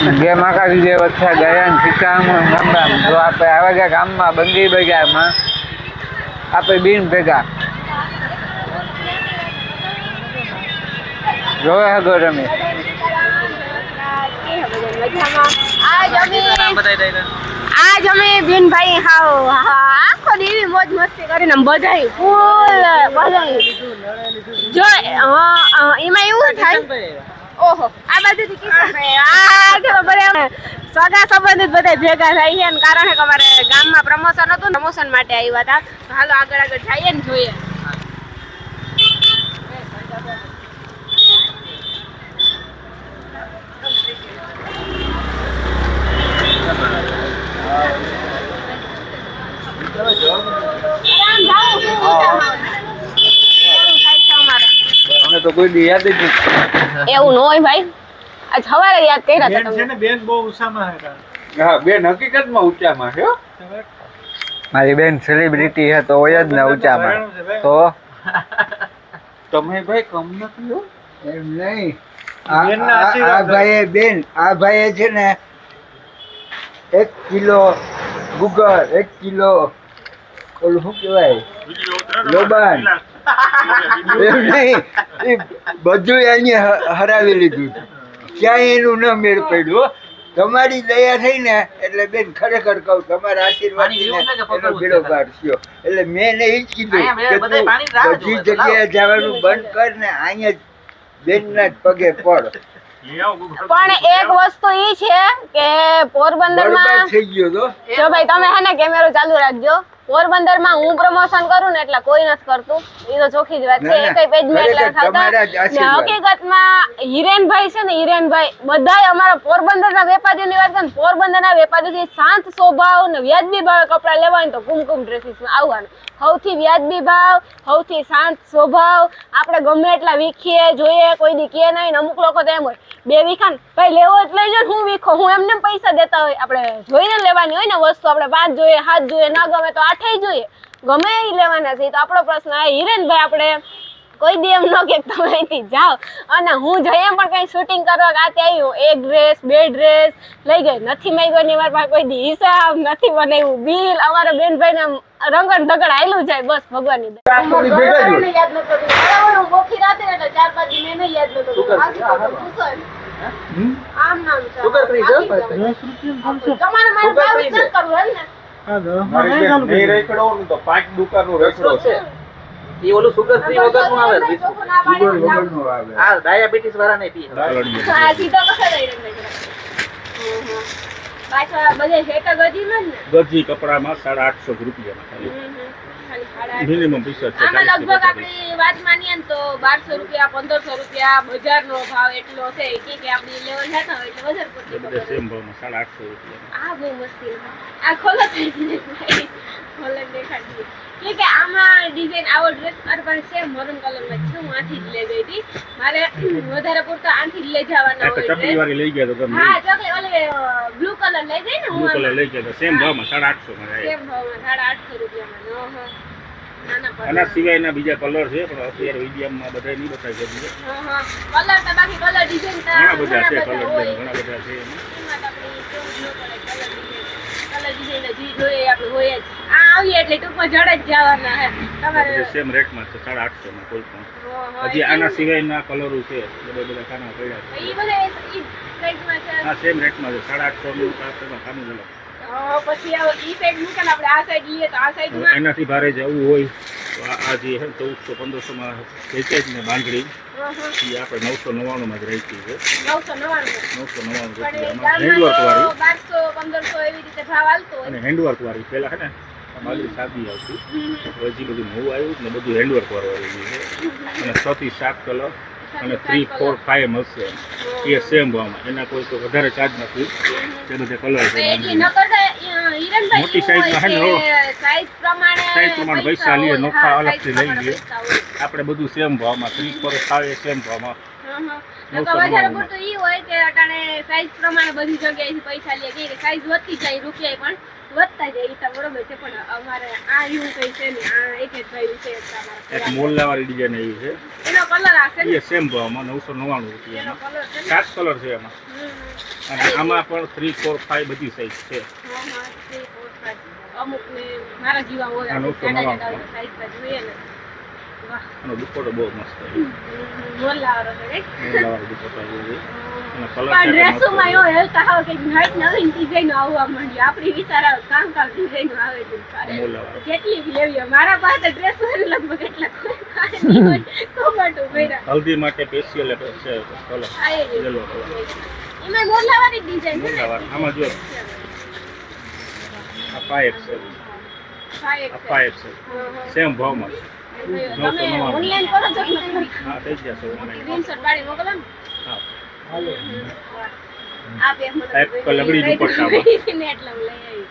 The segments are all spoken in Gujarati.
બે માકાજી જે વચ્ચે ગયા ને સીતારામ જો આપણે આવે ગયા ગામમાં, બંગી બજારમાં, આપણે બીન ભેગા. જોવે હગો તમે આજ અમે આજ હાવ આખો દી એવી મોજ મસ્તી કરીને બધાય ફૂલ એમાં એવું થાય ઓહો, આ બાજુથી કિશોરભાઈ આ સગા સંબંધિત બધા ભેગા થઈ છે. ને કારણે કે અમારે ગામમાં પ્રમોશન હતું પ્રમોશન માટે આવ્યા હતા. હાલો આગળ આગળ જઈએ ને જોઈએ. અમે તો કોઈ દી યાદ જ નથી. એવું ન હોય ભાઈ. આજ સવારે યાદ કર્યા હતા બેન છે તમે ને બેન બહુ ઉષામાં હતા. હા બેન હકીકતમાં ઊંચામાં છે મારી બેન સેલિબ્રિટી છે તો હોય જ ને ઊંચામાં તો તમે ભાઈ કમ નથી હો. એમ નહીં. આ ભાઈએ બેન આ ભાઈએ છે ને એક કિલો ગુગર એક કિલો ઓલું શું કહેવાય? લોબાન. એમ નહીં. એ બધું અહીંયા હરાવી લીધું. છે. ક્યાંય એનું ન મેળ પડ્યું તમારી દયા થઈ ને એટલે બેન ખરેખર કહું તમારા આશીર્વાદ એનો એટલે મેં એને જ કીધું કે તું બધી જગ્યાએ જવાનું બંધ કર ને અહીંયા જ બેનના જ પગે પડ. પણ એક વસ્તુ ઈ છે કે પોરબંદરમાં થઈ ગયો તો. જો ભાઈ તમે હે ને કેમેરો ચાલુ રાખજો. પોરબંદરમાં હું પ્રમોશન કરું ને એટલે કોઈ નથી કરતું. એ તો ચોખ્ખી જ વાત છે. ના, પેજ પેજમાં એટલે જ આશીર્વાદ. હકીકતમાં હિરેનભાઈ છે ને હિરેનભાઈ બધાય અમારા પોરબંદરના વેપારીઓની વાત કરે ને પોરબંદરના વેપારીઓથી શાંત સ્વભાવ ને વ્યાજબી ભાવે કપડાં લેવા તો કુમકુમ ડ્રેસીસમાં આવવાનું સૌથી વ્યાજબી ભાવ સૌથી શાંત સ્વભાવ. આપણે ગમે એટલા વીખીએ જોઈએ કોઈ દી કે નહીં અમુક લોકો તો એમ હોય બે વીખા ભાઈ લેવો એટલે લઈ ને હું વીખો હું એમને પૈસા દેતા હોય. આપણે જોઈને લેવાની હોય ને વસ્તુ આપણે પાંચ જોઈએ હાથ જોઈએ ના ગમે તો આઠેય જોઈએ. ગમે એ લેવાના છે તો આપણો પ્રશ્ન આ હિરેનભાઈ આપણે કોઈ દી એમ ન કે તમે અહીંથી જાઓ. અને હું જઈએ પણ કઈ શૂટિંગ કરવા ગાતે આવ્યું એક ડ્રેસ બે ડ્રેસ લઈ ગઈ. નથી માંગ્યો ની મારા પાસે કોઈ દી હિસાબ નથી બનાવ્યું બિલ અમારા બેનભાઈને રંગણ દગડ આવેલું જાય બસ ભગવાનની તમારે મારે કરવું એમ ને. તો પાંચ દુકાનનો રેખડો છે. એ ઓલું સુગર ફ્રી વગરનું આવે ના સુગર ને જાઓ. આવે. આ ડાયાબિટીસ વાળા નહીં પી હા, સીધો લઈ. પાછા બધે ને. ગજી કપડામાં સાડા આઠસો રૂપિયામાં મિનિમમ આમાં લગભગ આપણી વાત માનીએ ને તો બારસો રૂપિયા પંદરસો રૂપિયા બજારનો ભાવ એટલો છે કે કે આપણી લેવલ થતા હોય એટલે વધારે પડતી સેમ ભાવમાં સાડા આઠસો રૂપિયા. આ બહુ મસ્તી આ ખોલો થઈ ગઈ ખોલો દેખાડી કે કે આમાં ડિઝાઇન આવો ડ્રેસ મારી પાસે સેમ મરૂન કલરમાં છે હું આથી જ લઈ ગઈ હતી. મારે વધારે પૂરતો આથી જ લઈ જવાના હોય હા ચોકલેટ બ્લુ કલર લઈ ગઈ ને બ્લુ હું કલર લઈ જતો સેમ ભાવમાં સાડા આઠસો માં સેમ ભાવમાં સાડા આઠસો રૂપિયામાં. આના સિવાયના બીજા કલર છે પણ અત્યારે વિડીયામાં બધા નહીં બતાવી હા. કલર તો બાકી કલર ડિઝાઇન ઘણા બધા છે કલર ઘણા બધા છે કલર ડિઝાઇન જે જોઈએ આપણે હોય જ. આ આવીએ એટલે ટૂંકમાં જડે જ જવાના હે. તમારે સેમ રેટમાં છે સાડા આઠસો માં કોઈ પણ. હજી આના સિવાયના કલરો છે બધા બધા ખાના પડ્યા છે. એ બધા હા સેમ રેટમાં છે. સાડા આઠસો નું આઠસોમાં ખાનું અલગ પછી ઈ સાઈડ મૂકે ને આપણે આ સાઈડ લઈએ તો આ સાઈડમાં એનાથી ભારે જવું હોય તો આ જે છે ચૌદસો પંદરસો માં વેચાય જ ને બાંધડી હા, હા. એ આપણે નવસો નવ્વાણું માં જ રહેતી છે. નવસો નવ્વાણું નવસો નવ્વાણું પણ હેન્ડવર્ક વાળી. બારસો પંદરસો એવી રીતે ભાવ આવતો અને હેન્ડવર્ક વાળી. પેલા હે ને મારી સાદી આવતી. હજી બધું નવું આવ્યું ને બધું હેન્ડવર્ક વાળું આવી ગયું છે. અને છ થી સાત કલર. અને થ્રી ફોર ફાઈવ મળશે. એ સેમ ભાવમાં. એના કોઈ તો વધારે ચાર્જ નથી. તેનો જે કલર છે મોટી સાઈઝમાં ને, પ્રમાણે પૈસા લઈએ, નોખા અલગથી લઈ લઈએ. આપણે બધું સેમ ભાવમાં થ્રી ફોર ફાઈવ સેમ ભાવમાં. સાઈઝ પ્રમાણે બધી જગ્યાએ પૈસા લઈએ સાઈઝ વધતી જાય રૂપિયા પણ. વધતા જાય બરોબર છે પણ અમારે આ એવું કઈ છે ને આ એક જ ભાઈ એક ડિઝાઇન છે. એનો કલર આ ને? એ સેમ ભાવમાં નવસો નવ્વાણું એનો કલર સાત કલર છે એમાં અને આમાં પણ થ્રી ફોર ફાઈવ બધી સાઈઝ છે. અમુક ને મારા જેવા હોય સાઈઝ જોઈએ ને. એનો દુપટ્ટો બહુ મસ્ત. હલ્દી માટે સ્પેશિયલ આમાં જો. આ ફાઈવ છે. આ. ફાઈવ છે. સેમ ભાવમાં છે. તમે ઓનલાઈન કરો છો? કે? હા થઈ જશે. સ્ક્રીનશોટ પાડી મોકલો ને. હા. આ બે મને આ એક લગડી દુપટ્ટામાં. ને એટલે હું લઈ આવી.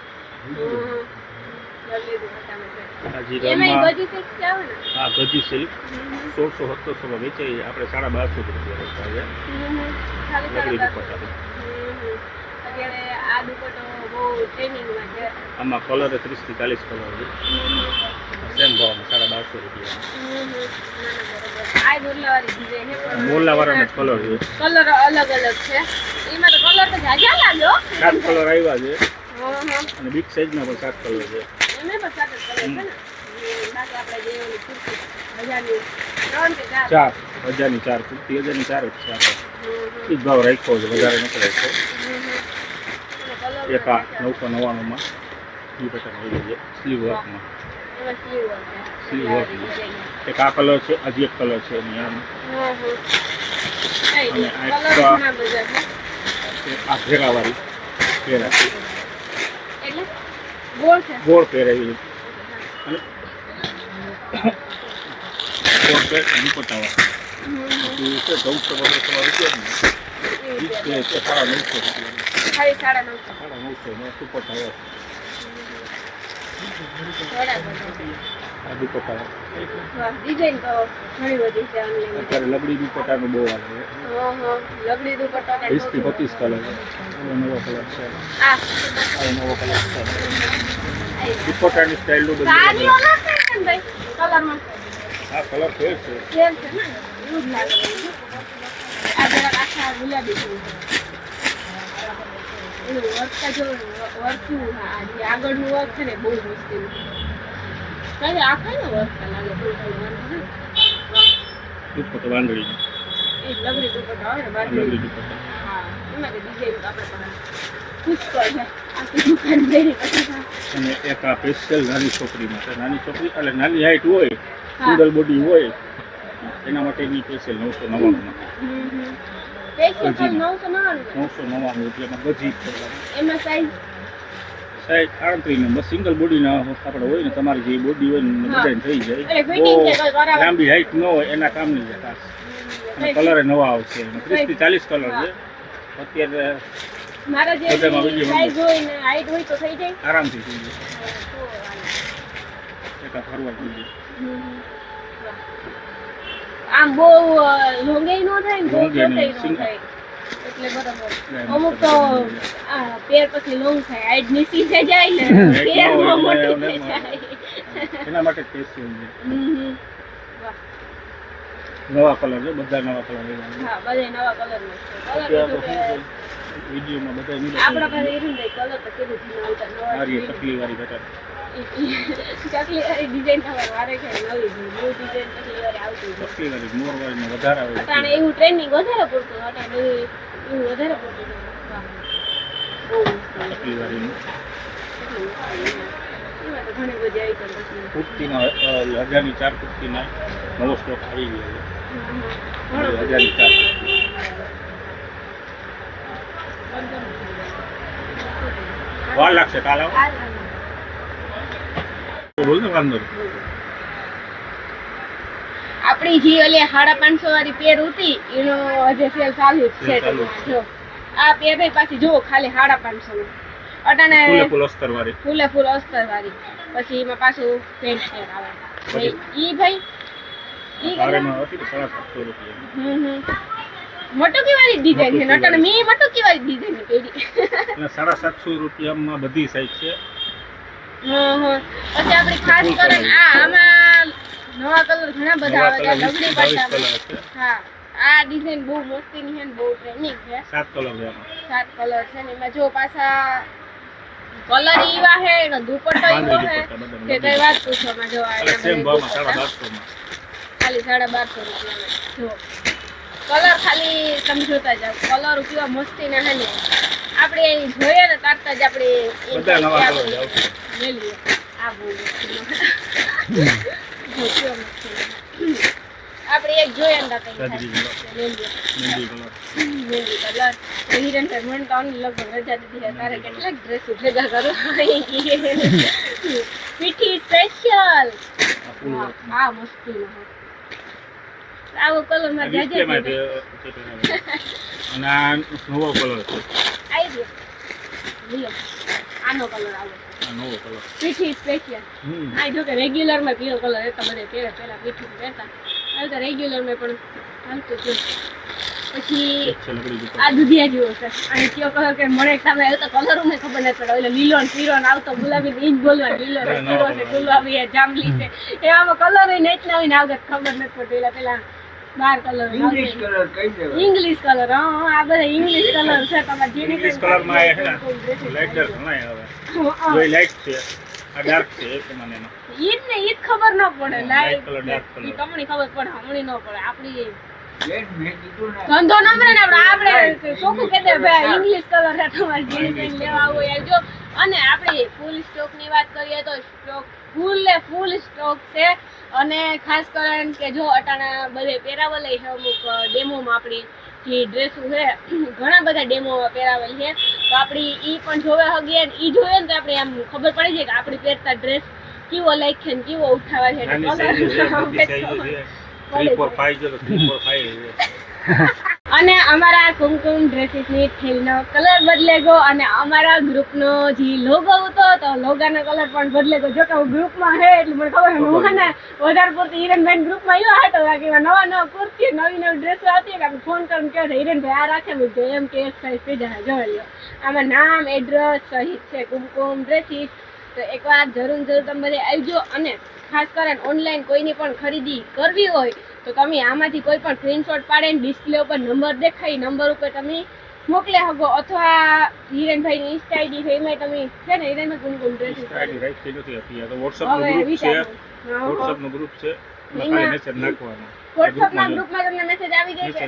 આપણે સાડા બારસો રૂપિયા વેચતા છે. હમ. ખાલી લગડી દુપટ્ટા અત્યારે આ દુપટ્ટો બહુ ટ્રેનિંગમાં છે. આમાં કલર ત્રીસથી ચાલીસ કલર છે. સેમ ભાવમાં સાડા બારસો રૂપિયા વાળાનો કલર છે કલર અલગ અલગ છે એમાં તો કલર તો જાજા લાગ્યો સાત કલર આવ્યા છે અને બિગ સાઈઝમાં પણ સાત કલર છે એમે પણ સાત કલર છે ને બાકી આપણે જે ઓલી કુર્તી હજારની ત્રણ કે ચાર ચાર હજારની ચાર કુર્તી હજારની ચાર જ છે આપણે એ જ ભાવ રાખ્યો છે વધારે નથી રાખ્યો એક નવસો નવ્વાણુંમાં એ પેટર્ન આવી છે સ્લીવ વર્કમાં એક આ કલર છે હજી એક કલર છે એની આમ. અને આ. એક ઘેરાવાળી ઘેરાથી ગોળ પહેરાવી અને ગોળ પહેર દુપટ્ટાવાળી હમ, હમ. એ છે ચૌદસો પંદરસો રૂપિયા એવી ને રીતે. સાડા નવસો સાડા નવસો. સાડા નવસો ને દુપટ્ટા હોય બરાબર આ દુપટ્ટા વાહ, ડિઝાઇન તો ઘણી બધી છે online માં. અત્યારે દુપટ્ટા નું બહુ આવે હા, હા. લગડી વીસથી પચીસ કલર નવો કલર છે. નવો કલર છે. દુપટ્ટા ની સ્ટાઇલનું બધું આ કલર ફેર છે. ગુલાબી. એનું વર્કતા જો આગળનું વર્ક છે ને બહુ મુશ્કેલ છે. તારે આખા ને વર્કતા લાગે બહુ કઈ વાંધો. દુપટ્ટો એ લગડી દુપટ્ટો આવે ને આ લગડી દુપટ્ટા. હા એમાં તો ડિઝાઇન આપણે પાસે પુષ્કળ છે. આખી દુકાન ભરી પછી અને એક આ સ્પેશિયલ નાની છોકરી માટે. નાની છોકરી એટલે નાની હાઈટ હોય સિંગલ બોડી હોય એના માટેની સ્પેશિયલ નવસો નવ્વાણું નવસો નવ્વાણું રૂપિયામાં ગજી એમાં સાઈઝ સાઈઝ આડત્રીસ નંબર સિંગલ બોડીના આપણે હોય ને તમારી જે બોડી હોય ને હા. થઈ જાય. લાંબી હાઈટ ન હોય એના કામની છે ખાસ અને કલર નવા આવશે. ત્રીસથી ચાલીસ કલર છે. અત્યારે આરામથી થઈ જાય. ફરવા થઈ જાય. નહીં. આમ બહુ લોંગેય નો થાય ને બહુ શોર્ટેય નો થાય. એટલે બરાબર. અમુક તો આ પેર પછી લોંગ થાય. હાઈટ નીચી થઈ જાય ને પેર મોટી થઈ જાય. એના માટે ટેસ્ટ છે હમ. વાહ. નવા કલર છે બધા નવા કલર હા બધા નવા કલર કલર વિડીયોમાં બધા નીકળે આપણા પાસે એનું નહીં કલર તો કેવું નવા મારી ચકલી વાળી બેટર ચકલી વાળી ડિઝાઇન તમારે વારે છે નવી ન્યુ ડિઝાઇન ચકલી વાળી આવતી છે તકલી વાળી મોર વાળી વધારે આવે અટાણે એવું ટ્રેનિંગ વધારે પડતું અટાણે એવું વધારે પડતું. બહુ મસ્ત. વાળી ઘણી બધી આઈટમ કુર્તીના હજારની ચાર કુર્તીના નવો સ્ટોક આવી ગયો છે. ઘણો બધો. હજારની ચાર વાર લાગશે કાલ બોલ ને વાંધો આપણી જે ઓલી સાડા પાંચસો વાળી પેર હતી એનો હજે સેલ ચાલુ જ છે. જ આ પેર ભાઈ પાછી જો ખાલી સાડા પાંચસો નું. અટાણે ફૂલે ફૂલ અસ્તર વાળી. ફૂલે ફૂલ અસ્તર વાળી. પછી એમાં પાછું પેન્ટ શેર આવે ઈ ભાઈ મટકી વાળી ડિઝાઇન છે નટને મી મટકી વાળી ડિઝાઇન પહેરી અને સાડા સાતસો રૂપિયામાં બધી સાઈઝ છે. હં, હં. પછી આપણે ખાસ કરીને આ આમાં નવા કલર ઘણા બધા આવે છે લગડી હા. આ ડિઝાઇન બહુ મસ્તીની છે ને બહુ ટ્રેનિંગ છે. સાત કલર છે સાત કલર છે ને એમાં જો પાછા કલર ઈવા હે એનો દુપટ્ટો ઈવો છે કે કઈ વાત પૂછો માં જો આ સેમ ભાવમાં સાડા દુપટ્ટા. ખાલી સાડા બારસો રૂપિયામાં. જો. કલર ખાલી તમે જોતા જાઓ. કલર કેવા મસ્તી ના હે ને. આપણે અહીં જોઈએ ને તારતા જ આપણે લઈ લઈએ આ. આપણે એક જોઈએ ને. કલર હિરેન ભાઈ મને તો આની લગભગ રજા દીધી તારે કેટલાક ડ્રેસ ભેગા કરો? મીઠી સ્પેશિયલ આ ફૂલ વર્કમાં. આ મસ્તીનો હે. આવો કલરમાં જાજે છે, છે પહેરાવેલો. અને આ નવો કલર છે. આવી ગયો. લ્યો આનો કલર આવો. આ નવો કલર મીઠી સ્પેશિયલ આ જો કે રેગ્યુલરમાં પીળો કલર એ તો બધે પહેરે પહેલા મીઠું પહેરતા હવે તો રેગ્યુલરમાં પણ હાલતું છે પછી. આ દુધિયા જેવો છે. અને કયો કલર કે મળે સામે આવ્યો તો કલર મને ખબર નથી પડે. એટલે લીલો ને ને આવતો ગુલાબી ને ઈ જ બોલવા લીલો ને ના, ના, પીળો છે ના. ગુલાબી છે જાંબલી છે. એવામાં કલર નેચના હોય ને આવતા ખબર નથી પડતી. એટલે પેલા બાર કલર ઇંગ્લિશ કલર કઈ દેવા ઇંગ્લિશ કલર હા આ બધા ઇંગ્લિશ કલર છે તમારે જેની ઇંગ્લિશ કલરમાં એ લાઈટ ને ડાર્ક ઘણાય આવે. હા, લાઈટ છે આ ડાર્ક છે એ પ્રમાણે એનો. ઈ જ ને ઈ જ ખબર ન પડે લાઈટ કલર ડાર્ક કલર ઈ તમને ખબર પડે હમણી ન પડે આપડી બેન મેં કીધું ને. ધંધો નમરે ને આપણે આપણે ચોખ્ખું કહી દે ભાઈ ઇંગ્લિશ કલર છે તમારે જે લેવા હોય જો અને આપણે ફૂલ સ્ટોકની વાત કરીએ તો સ્ટોક ફૂલે ફૂલ સ્ટોક છે. અને ખાસ કરીને કે જો અટાણા બધે પહેરાવેલ છે અમુક ડેમોમાં આપણી જે ડ્રેસો છે ઘણા બધા ડેમોમાં પહેરાવેલ છે. તો આપણી એ પણ જોવે હગીએ એ જોઈએ ને તો આપણે એમ ખબર પડી જાય કે આપણે પહેરતા ડ્રેસ કેવો લાઈક છે ને કેવો ઉઠાવે છે. અને અમારા કુમકુમ ડ્રેસીસની થેલીનો કલર બદલે ગયો અને અમારા ગ્રુપનો જે લોગો હતો, તો લોગાનો કલર પણ બદલે ગયો જો કે હું ગ્રુપમાં હે, એટલે મને ખબર છે, હું હે ને વધારે પૂરતી હિરેનભાઈ ગ્રુપમાં આવ્યો હતો કે એમાં નવા નવા કુર્તી, નવી નવી ડ્રેસો હતી કે ફોન કરીને કહે હિરેનભાઈ, આ રાખે કીધું એમ કે સાઈઝ જાય જોઈ લ્યો. આમાં નામ એડ્રેસ સહિત છે, કુમકુમ ડ્રેસીસ તો એકવાર જરૂર જરૂર તમે બધે આવજો, અને ખાસ કરીને ઓનલાઈન કોઈની પણ ખરીદી કરવી હોય તો તમે આમાંથી કોઈ પણ સ્ક્રીનશોટ પાડીને ડિસ્પ્લે ઉપર નંબર દેખાય નંબર ઉપર તમે મોકલી શકો અથવા હિરેનભાઈની ઇન્સ્ટા આઈડી છે એમાં તમે છે ને હિરેનભાઈ કુમકુમ ડ્રેસીસ ID રાખી નથી હતી. આ તો WhatsApp નો હવે છે. WhatsApp નો ગ્રુપ છે. ખાલી message નાખવાનો. વોટ્સઅપ ના ગ્રુપમાં ગ્રુપમાં તમને મેસેજ આવી જાય છે.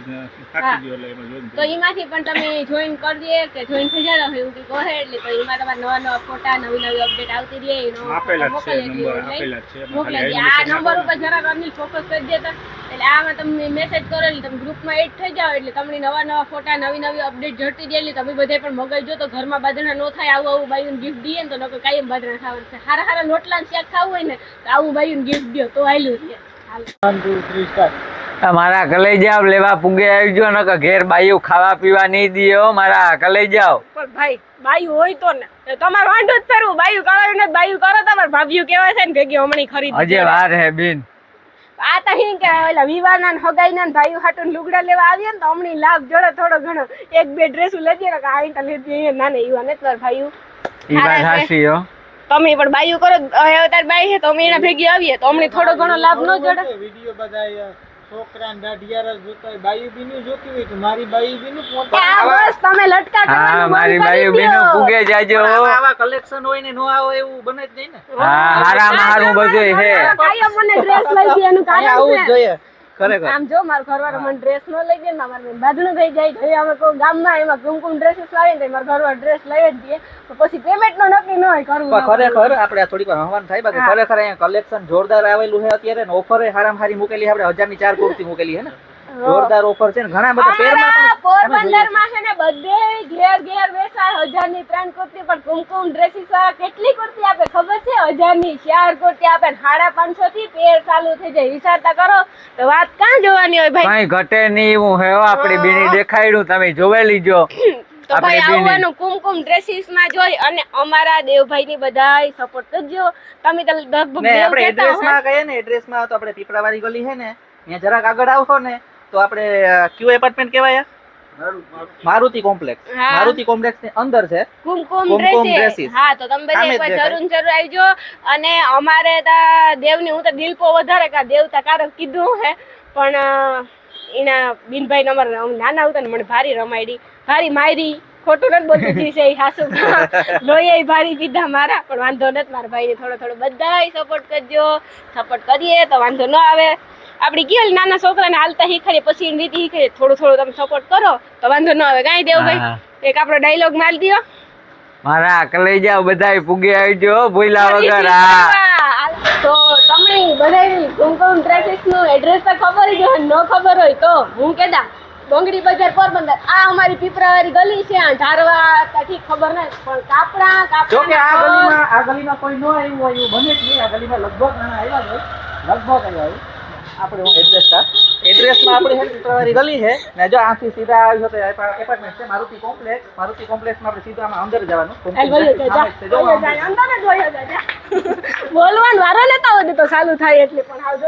તો એમાંથી પણ તમે જોઈન કરી દે કે જોઈન થઈ જાવ એવું કે કહે એટલે તો એમાં તમારા નવા નવા ફોટા નવી નવી અપડેટ આવતી રહે એનો આપેલા છે નંબર આપેલા છે. મોકલી આ નંબર ઉપર જરા અનિલ ફોકસ કરી દેતા એટલે આમાં તમે મેસેજ કરો એટલે તમે ગ્રુપમાં એડ થઈ જાઓ એટલે તમને નવા નવા ફોટા નવી નવી અપડેટ જડતી દે એટલે તમે બધે પણ મગજજો તો ઘરમાં બાજરા ન થાય આવું આવું બાયું ગિફ્ટ દઈએ ને તો લોકો કાયમ બાજરા ખાવાનું છે. હારા હારા લોટલા શાક ખાવું હોય ને તો આવું બાયું ગિફ્ટ દો તો આવેલું છે હાલ કલે જાવ લેવા પુગે આવી જો ને ઘેર બાયું ખાવા પીવા નહીં દીયો મારા કલેજાઓ પણ ભાઈ બાયું હોય તો ને તમારે વાંધો જ ફેરવું. બાયું કરાવ્યું ને બાયું કરો તમારે ભાભીઓ કેવાય છે ને ભેગી હમણાં ખરીદ હજે વાર હે બેન. આ તો હિં કે ઓલા વિવાના ને હગાઈના ને ભાઈઓ હાટું લુગડા લેવા આવ્યા ને તો હમણાં લાભ જોડે થોડો ઘણો. એક બે ડ્રેસ લેજે ને આ તો લેતી ના ને યુવા ને તમારા ભાઈઓ. ઈ વાત હારા હો. તમે પણ બાયું કરો હવે તાર બાઈ છે તો અમે એના ભેગી આવીએ તો અમને થોડો ઘણો લાભ ન જડે વીડિયો બધા છોકરા દાઢિયારા જોતા બાયું બીનું જોતી હોય તો મારી બાયું બીનું પોતા આ બસ તમે લટકા હા મારી બાયું કરી પૂગે જાજો આવા આવા કલેક્શન હોય ને નો આવે એવું બને જ નહીં ને હા હારું બધું હે મને ડ્રેસ લઈ દે એનું કારણ આવું જોઈએ ખરેખર. આમ જો મારો ઘરવાળો મને ડ્રેસ ન લઈ દે ને મારે બેન બાજુનું થઈ જાય તો અમે કોઈ ગામમાં એમાં કુમકુમ ડ્રેસીસ લાવીએ ને મારા મારો ઘરવાળો ડ્રેસ લઈ જ દે. તો પછી પેમેન્ટ નો નક્કી ન હોય કરવું ખરેખર આપણે થોડીક વાર હવાન થાય બાકી ખરેખર અહીંયા કલેક્શન જોરદાર આવેલું છે અત્યારે ને ઓફર હારામ હારી મૂકેલી આપણે હજારની ચાર કુર્તી મૂકેલી છે ને. જોરદાર ઓફર છે ને ઘણા બધા પેરમાં પણ પોરબંદરમાં છે ને બધે ઘેર ઘેર વેચાય હજારની ત્રણ કુર્તી પણ કુમકુમ ડ્રેસીસ વાળા કેટલી કુર્તી આપે ખબર છે? હજારની ચાર કુર્તી આપે ને સાડા પાંચસો થી પેર ચાલુ થઈ જાય. વિચારતા કરો તો વાત ક્યાં જોવાની હોય ભાઈ? કઈ ઘટે નહીં હું હે હો આપડી બેની દેખાડ્યું તમે જોવે લીજો. તો ભાઈ આવવાનું કુમકુમ ડ્રેસીસમાં જોઈ અને અમારા દેવભાઈ ની બધાય સપોર્ટ કરજો. તમે તો લગભગ આપણે એડ્રેસ. માં કહીએ ને એડ્રેસમાં તો આપણે પીપળાવાળી ગલી છે ને ત્યાં જરાક આગળ આવશો ને તો આપણે કયું એપાર્ટમેન્ટ કહેવાય મારુતિ. કોમ્પ્લેક્સ મારુતિ કોમ્પ્લેક્સની અંદર છે. કુમકુમ કુમકુમ ડ્રેસીસ હા તો તમે બધા એકવાર જરૂર જરૂર આવજો. અને અમારે તા દેવની હું તો દિલપો વધારે કા દેવતા કારક કીધું હે. પણ એના બિનભાઈ નંબર નાના હતા ને મને ભારી રમાડી ભારી મારી ખોટું નથી બોલતું જી છે હાસુ લોહી ભારી પીધા મારા પણ વાંધો નથી મારા ભાઈને થોડો થોડો બધાય સપોર્ટ કરજો. સપોર્ટ કરીએ તો વાંધો ન આવે. આપણી કેલ નાના છોકરાને હાલતા શીખડીએ પછી એની રીતે શીખડીએ થોડું થોડું તમે સપોર્ટ કરો તો વાંધો ન આવે. કાંઈ દેવભાઈ. એક આપણો ડાયલોગ મારી દો મારા કલેજા બધાય પૂગે આવજો ભૂલા વગર હા. તો તમે બધાય કુમકુમ ડ્રેસીસનું એડ્રેસ તો ખબર જ હોય ન ખબર હોય તો હું કેદા ડોંગરી બજાર પોરબંદર. આ અમારી પીપરાવાળી ગલી છે આ ઢારવા ત્યાંથી ખબર નથી પણ કાપડા કાપડા કે આ ગલીમાં આ ગલીમાં કોઈ ન આવ્યું હોય એવું બને જ નહીં આ ગલીમાં લગભગ ઘણા આવ્યા છે. લગભગ આવ્યા આપણે હું એડ્રેસ કા? એડ્રેસમાં આપણે ને ગલી છે. ને જો આથી સીધા આવ્યો તો એપાર્ટમેન્ટ છે. મારુતિ કોમ્પ્લેક્સ મારુતિ કોમ્પ્લેક્સમાં આપણે સીધા આમાં અંદર જવાનું. અંદર જ હોય જા, જા. બોલવાનું વારો લેતા હોય તો ચાલુ થાય એટલે પણ આવજો